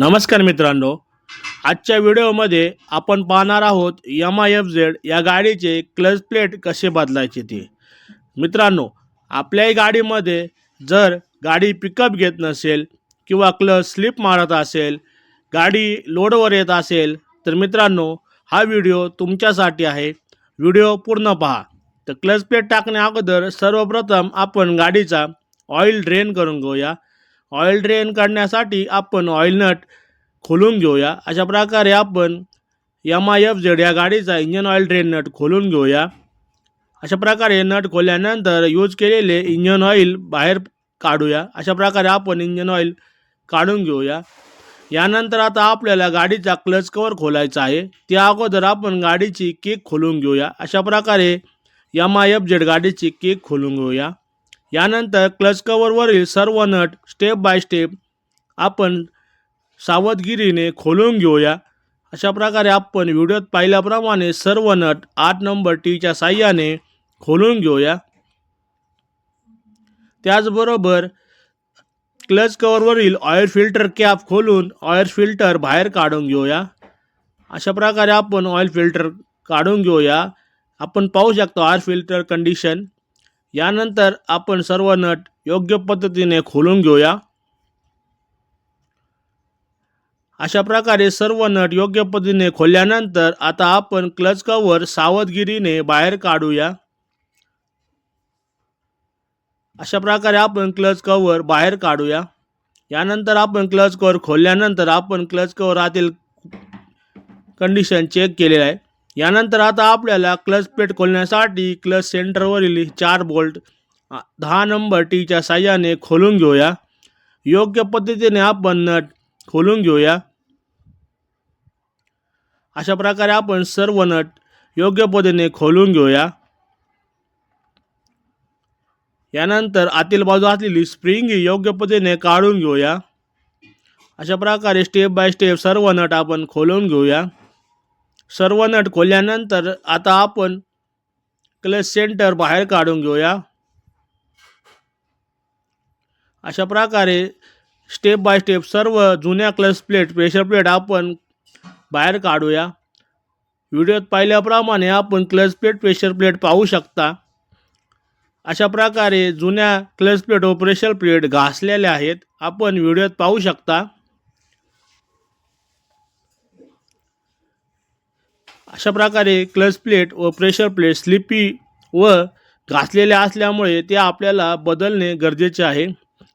नमस्कार मित्रांनो आजच्या व्हिडिओमध्ये आपण पाहणार आहोत यमा एफ झेड या गाडीचे क्लच प्लेट कसे बदलायचे ते. मित्रांनो आपल्याही गाडीमध्ये जर गाडी पिकअप घेत नसेल किंवा क्लच स्लिप मारत असेल गाडी लोडवर येत असेल तर मित्रांनो हा व्हिडिओ तुमच्यासाठी आहे. व्हिडिओ पूर्ण पहा. तर क्लच प्लेट टाकण्या अगोदर सर्वप्रथम आपण गाडीचा ऑइल ड्रेन करून घेऊया. ऑइल ड्रेन काढण्यासाठी आपण ऑइल नट खोलून घेऊया. अशा प्रकारे आपण यम आय एफ झेड या गाडीचा इंजन ऑइल ड्रेन नट खोलून घेऊया. अशा प्रकारे नट खोलल्यानंतर यूज केलेले इंजन ऑइल बाहेर काढूया. अशा प्रकारे आपण इंजन ऑइल काढून घेऊया. यानंतर आता आपल्याला गाडीचा क्लच कवर खोलायचा आहे. त्या अगोदर आपण गाडीची केक खोलून घेऊया. अशा प्रकारे यम आय एफ झेड गाडीची केक खोलून घेऊया. यानंतर क्लच कवरवरील सर्व नट स्टेप बाय स्टेप आपण सावधगिरीने खोलून घेऊया. अशा प्रकारे आपण व्हिडिओत पाहिल्याप्रमाणे सर्व नट आठ नंबर टीच्या साह्याने खोलून घेऊया. त्याचबरोबर क्लच कवरवरील ऑइल फिल्टर कॅप खोलून ऑइल फिल्टर बाहेर काढून घेऊया. अशा प्रकारे आपण ऑइल फिल्टर काढून घेऊया. आपण पाहू शकतो ऑइल फिल्टर कंडिशन यानंतर आपण सर्व नट योग्य पद्धतीने खोलून घेऊया. अशा प्रकारे सर्व नट योग्य पद्धतीने खोलल्यानंतर आता आपण क्लच कवर सावधगिरीने बाहेर काढूया. अशा प्रकारे आपण क्लच कवर बाहेर काढूया. यानंतर आपण क्लच कवर खोलल्यानंतर आपण क्लच कवर आतील कंडिशन चेक केलेलं आहे. यानंतर आता आपल्याला क्लच प्लेट खोलण्यासाठी क्लच सेंटरवरील चार बोल्ट दहा नंबर टीच्या साह्याने खोलून घेऊया. योग्य पद्धतीने आपण नट खोलून घेऊया. अशा प्रकारे आपण सर्व नट योग्य पद्धतीने खोलून घेऊया. यानंतर आतील बाजू असलेली स्प्रिंग योग्य पद्धतीने काढून घेऊया. अशा प्रकारे स्टेप बाय स्टेप सर्व नट आपण खोलून घेऊया. सर्व नट खोलल्यानंतर आता आपण क्लच सेंटर बाहेर काढून घेऊया. अशा प्रकारे स्टेप बाय स्टेप सर्व जुन्या क्लच प्लेट प्रेशर प्लेट आपण बाहेर काढूया. व्हिडिओत पाहिल्याप्रमाणे आपण क्लच प्लेट प्रेशर प्लेट पाहू शकता. अशा प्रकारे जुन्या क्लच प्लेट व प्रेशर प्लेट घासलेल्या आहेत. आपण व्हिडिओत पाहू शकता. अशा प्रकारे क्लच प्लेट व प्रेशर प्लेट स्लिपी व घासलेल्या असल्यामुळे ते आपल्याला बदलणे गरजेचे आहे.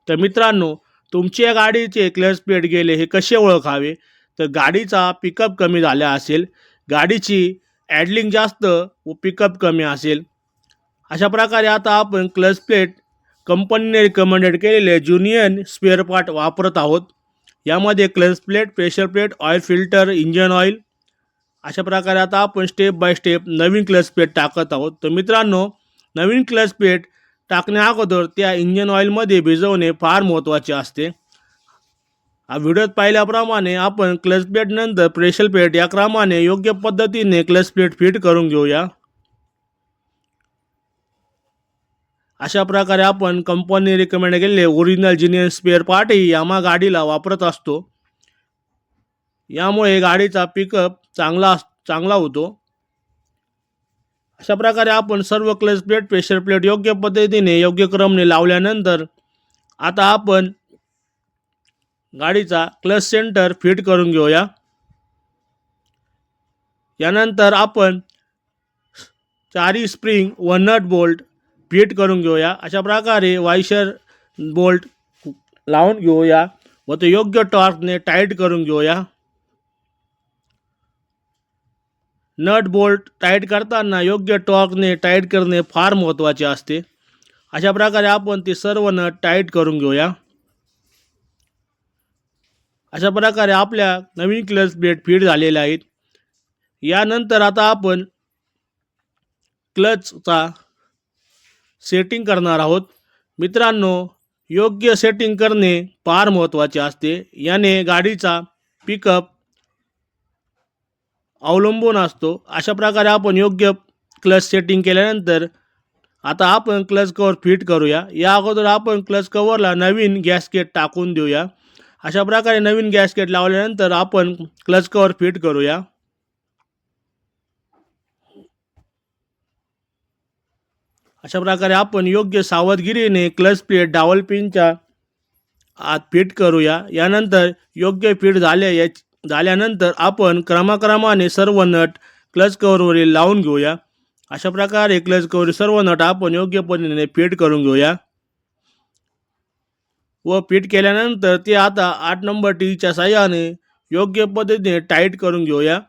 तर मित्रांनो तुमच्या गाडीचे क्लच प्लेट गेले हे कसे ओळखावे? तर गाडीचा पिकअप कमी झाला असेल. गाडीची ॲडलिंग जास्त व पिकअप कमी असेल. अशा प्रकारे आता आपण क्लच प्लेट कंपनीने रिकमेंडेड केलेले ज्युनियन स्पेअर पार्ट वापरत आहोत. यामध्ये clutch plate pressure plate oil filter engine oil अशा प्रकारे आता आपण स्टेप बाय स्टेप नवीन क्लच प्लेट टाकत आहोत. तर मित्रांनो नवीन क्लच प्लेट टाकण्या अगोदर त्या इंजन ऑइलमध्ये भिजवणे फार महत्त्वाचे असते. हा व्हिडिओत पाहिल्याप्रमाणे आपण क्लच प्रेशर प्लेट या क्रमाने योग्य पद्धतीने क्लच प्लेट फिट करून घेऊया. अशा प्रकारे आपण कंपनी रिकमेंड केलेले ओरिजिनल जिनियन स्पेअर पार्टही यामा गाडीला वापरत असतो. यामुळे गाडीचा पिकअप चांगला अस- चांगला होतो. अशा प्रकारे आपण सर्व क्लच प्लेट प्रेशर प्लेट योग्य पद्धतीने योग्य क्रमने लावल्यानंतर आता आपण गाडीचा क्लच सेंटर फिट करून घेऊया. यानंतर आपण चारी स्प्रिंग व नट बोल्ट फिट करून घेऊया. अशा प्रकारे वायशर बोल्ट लावून घेऊया व ते योग्य टॉर्कने टाईट करून घेऊया. नट बोल्ट टाईट करताना योग्य टॉकने टाईट करणे फार महत्त्वाचे असते. अशा प्रकारे आपण ते सर्व नट टाईट करून घेऊया. अशा प्रकारे आपल्या नवीन क्लच प्लेट फिट झालेल्या आहेत. यानंतर आता आपण क्लचचा सेटिंग करणार आहोत. मित्रांनो योग्य सेटिंग करणे फार महत्त्वाचे असते. याने गाडीचा पिकअप अवलंबून असतो. अशा प्रकारे आपण योग्य क्लच सेटिंग केल्यानंतर आता आपण क्लच कवर फिट करूया. या अगोदर आपण क्लच कवरला नवीन गॅसकेट टाकून देऊया. अशा प्रकारे नवीन गॅसकेट लावल्यानंतर आपण क्लच कवर फिट करूया. अशा प्रकारे आपण योग्य सावधगिरीने क्लच प्लेट डावल पिनच्या आत फिट करूया. यानंतर योग्य फिट झाले या झाल्यानंतर आपण क्रमाक्रमाने सर्व नट क्लच कवरवरील लावून घेऊया. अशा प्रकारे क्लच कवर सर्व नट आपण योग्य पद्धतीने फिट करून घेऊया. व फिट केल्यानंतर ते आता आठ नंबर टीच्या साह्याने योग्य पद्धतीने टाईट करून घेऊया.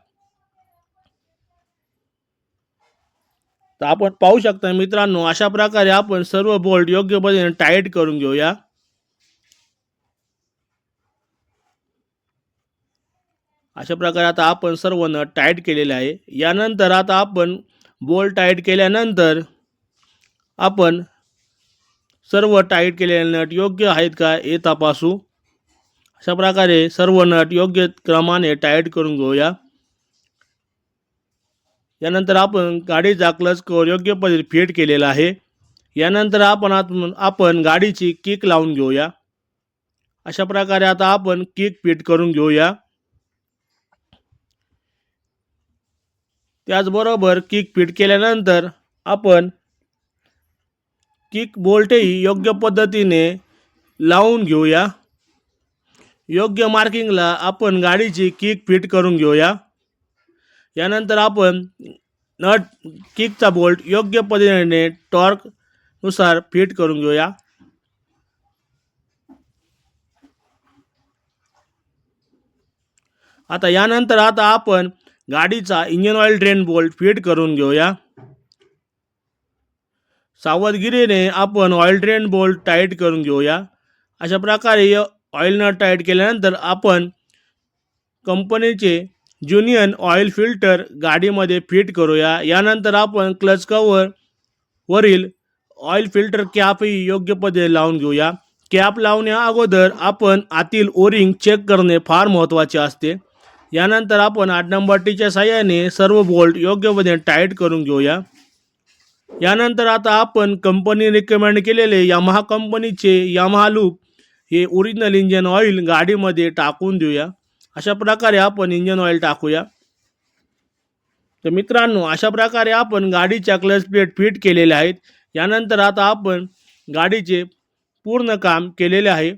तर आपण पाहू शकता मित्रांनो अशा प्रकारे आपण सर्व बोल्ट योग्य पद्धतीने टाईट करून घेऊया. अशा प्रकारे आता आपण सर्व नट टाईट केलेले आहे. यानंतर आता आपण बोल टाईट केल्यानंतर आपण सर्व टाईट केलेले नट योग्य आहेत का हे तपासू. अशा प्रकारे सर्व नट योग्य क्रमाने टाईट करून घेऊया. यानंतर आपण गाडीचा क्लच कवर योग्य पद्धतीने फिट केलेला आहे. यानंतर आपण आत आपण गाडीची किक लावून घेऊया. अशा प्रकारे आता आपण किक फिट करून घेऊया. त्याचबरोबर किक फिट केल्यानंतर आपण किक बोल्टही योग्य पद्धतीने लावून घेऊया. योग्य मार्किंगला आपण गाडीची किक फिट करून घेऊया. यानंतर आपण नट किकचा बोल्ट योग्य पद्धतीने टॉर्कनुसार फिट करून घेऊया. आता यानंतर आता आपण गाडीचा engine oil drain bolt fit करून घेऊया. सावधगिरीने आपण ऑइल ड्रेन बोल्ट टाईट करून घेऊया. अशा प्रकारे ऑइल नट टाईट केल्यानंतर आपण कंपनीचे ज्युनियन ऑइल फिल्टर गाडीमध्ये फिट करूया. यानंतर आपण क्लच कवर वरील ऑइल फिल्टर कॅपही योग्य पद्धतीने लावून घेऊया. कॅप लावण्या अगोदर आपण आतील ओरिंग चेक करणे फार महत्त्वाचे असते. यानंतर आपण आठ नंबर साह्याने सर्व बोल्ट योग्य टाईट करून घेऊया. यानंतर आता आपण कंपनी रिकमेंड केलेले यामाहा कंपनीचे यामाहा लूप हे ओरिजिनल इंजन ऑइल गाडीमध्ये टाकून देऊया. अशा प्रकारे आपण इंजन ऑइल टाकूया. तर मित्रांनो अशा प्रकारे आपण गाडीच्या क्लच प्लेट फिट केलेल्या आहेत. यानंतर आता आपण गाडीचे पूर्ण काम केलेले आहे.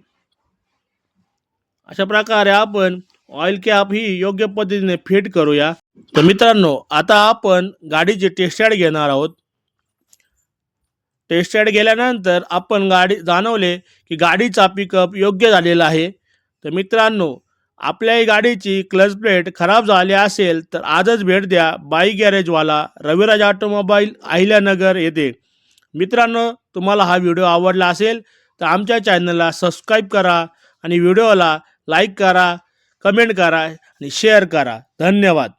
अशा प्रकारे आपण ऑइल कॅप ही योग्य पद्धतीने फिट करूया. तर मित्रांनो आता आपण गाडीचे टेस्ट घेणार आहोत. टेस्ट गेल्यानंतर आपण गाडी जाणवले की गाडीचा पिकअप योग्य झालेला आहे. तर मित्रांनो आपल्याही गाडीची क्लच प्लेट खराब झाली असेल तर आजच भेट द्या बाई गॅरेजवाला रविराज ऑटोमोबाईल अहिल्यानगर येथे. मित्रांनो तुम्हाला हा व्हिडिओ आवडला असेल तर आमच्या चॅनलला सबस्क्राईब करा आणि व्हिडिओला लाईक करा. कमेंट करा आणि शेअर करा. धन्यवाद.